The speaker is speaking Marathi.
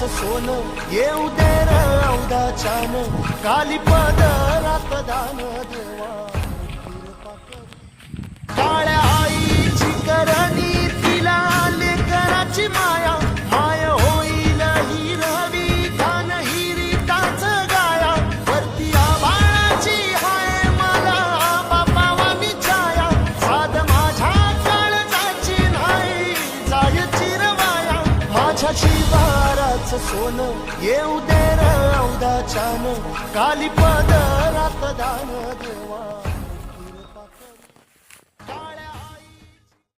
शिवाराच सोन येऊ दे र औदाच्यान काली पदरात दान देवा. माझ्या शिवाराच सोन येऊ दे र काली पदरात